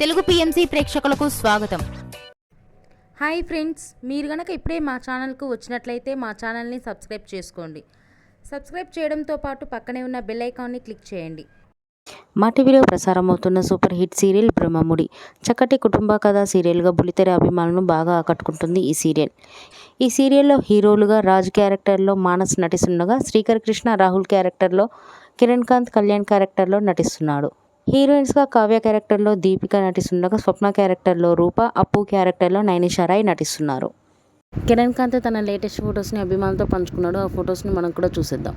Telugu PMC ప్రేక్షకులకు స్వాగతం. Hi friends మీరు గనక ఇప్పుడే మా ఛానల్కు వచ్చినట్లయితే మా ఛానల్ని సబ్స్క్రైబ్ చేసుకోండి. సబ్స్క్రైబ్ చేయడంతో పాటు పక్కనే ఉన్న బెల్ ఐకాన్ని క్లిక్ చేయండి. మా టీవీలో ప్రసారమవుతున్న సూపర్ హిట్ సీరియల్ బ్రహ్మముడి. చక్కటి కుటుంబ కథా సీరియల్గా బుల్లితెర అభిమానులను బాగా ఆకట్టుకుంటుంది ఈ సీరియల్. ఈ సీరియల్లో హీరోలుగా రాజు క్యారెక్టర్లో మానస్ నటిస్తుండగా శ్రీకర్ కృష్ణ రాహుల్ క్యారెక్టర్లో కిరణ్ కాంత్ కళ్యాణ్ క్యారెక్టర్లో నటిస్తున్నాడు. హీరోయిన్స్గా కావ్య క్యారెక్టర్లో దీపిక నటిస్తుండగా స్వప్న క్యారెక్టర్లో రూప అప్పు క్యారెక్టర్లో నైనిషారాయ్ నటిస్తున్నారు. కిరణ్ కాంత్ తన లేటెస్ట్ ఫొటోస్ని అభిమానులతో పంచుకున్నాడు. ఆ ఫొటోస్ని మనం కూడా చూసేద్దాం.